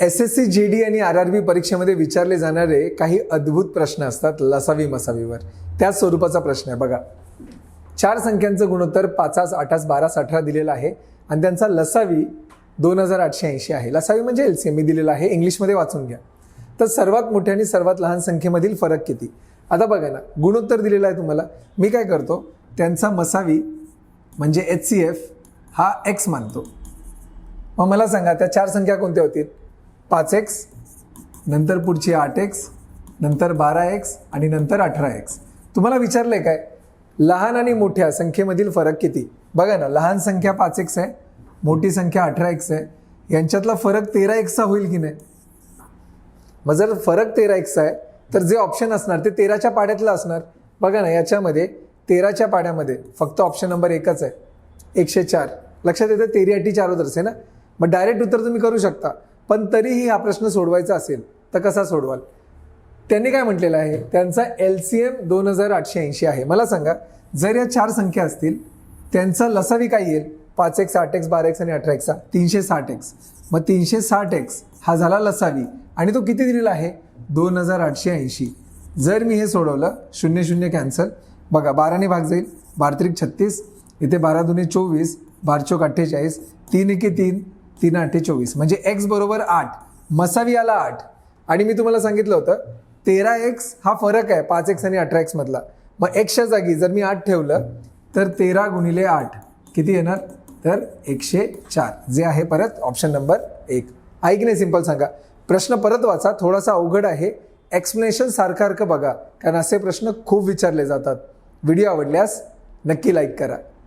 S S C G D आणि R R B परीक्षेमध्ये विचारले जाणारे काही अद्भुत प्रश्न असतात लसावी मसावीवर. त्याच स्वरूपाचा प्रश्न आहे. बघा. चार संख्यांचं गुणोत्तर पाचास आठास बारास अठरा दिलेलं आहे. आणि त्यांचा लसावी दोन हजार आठशे ऐंशी आहे. लसावी म्हणजे एल सी मी दिलेला आहे. इंग्लिशमध्ये वाचून घ्या. तर सर्वात मोठ्या आणि सर्वात लहान संख्येमधील फरक किती? आता बघा ना. गुणोत्तर दिलेलं आहे तुम्हाला. मी काय करतो? त्यांचा मसावी म्हणजे एच सी एफ हा एक्स मानतो. मग मला सांगा त्या चार संख्या कोणत्या होतील? पाच एक्स नंतर पुढची आठ एक्स नंतर बारा एक्स आणि नंतर अठरा एक्स तुम्हाला विचारलंय काय? लहान आणि मोठ्या संख्येमधील फरक किती? बघा ना लहान संख्या पाच एक्स आहे मोठी संख्या अठरा एक्स आहे. यांच्यातला फरक तेरा एक्सचा होईल की नाही? मग जर फरक तेरा एक्सचा आहे तर जे ऑप्शन असणार ते तेराच्या पाड्यातलं असणार. बघा ना याच्यामध्ये तेराच्या पाड्यामध्ये फक्त ऑप्शन नंबर एकच आहे. एकशे चार. लक्षात येतं तेरी अटी चार आहे ना? मग डायरेक्ट उत्तर तुम्ही करू शकता. पण तरीही हा प्रश्न सोडवायचा असेल तर कसा सोडवाल? त्यांनी काय म्हटलेलं आहे? त्यांचा एल सी एम दोन हजार आठशे ऐंशी आहे. मला सांगा जर या चार संख्या असतील त्यांचा लसावी काय येईल? पाच एक्स आठ एक्स बारा एक्स आणि अठरा एक्सचा तीनशे साठ एक्स. मग तीनशे साठ एक्स हा झाला लसावी आणि तो किती दिलेला आहे? दोन हजार आठशे ऐंशी. जर मी हे सोडवलं शून्य शून्य कॅन्सल बघा बाराने भाग जाईल बारत्रिक छत्तीस इथे बारा दुने चोवीस बारचोक अठ्ठेचाळीस तीन एके तीन तीन आठे चोवीस. म्हणजे एक्स बरोबर आठ. मसावी आला आठ. आणि मी तुम्हाला सांगितलं होतं तेरा एक्स हा फरक आहे पाच एक्स आणि अठरा एक्समधला मग एक्सच्या जागी जर मी आठ ठेवलं तर तेरा गुणिले आठ. किती येणार? तर एकशे चार. जे आहे परत ऑप्शन नंबर एक. ऐक नाही सिंपल सांगा. प्रश्न परत वाचा थोडासा अवघड आहे. एक्सप्लेनेशन सारखं सारखं बघा. कारण असे प्रश्न खूप विचारले जातात. व्हिडिओ आवडल्यास नक्की लाईक करा.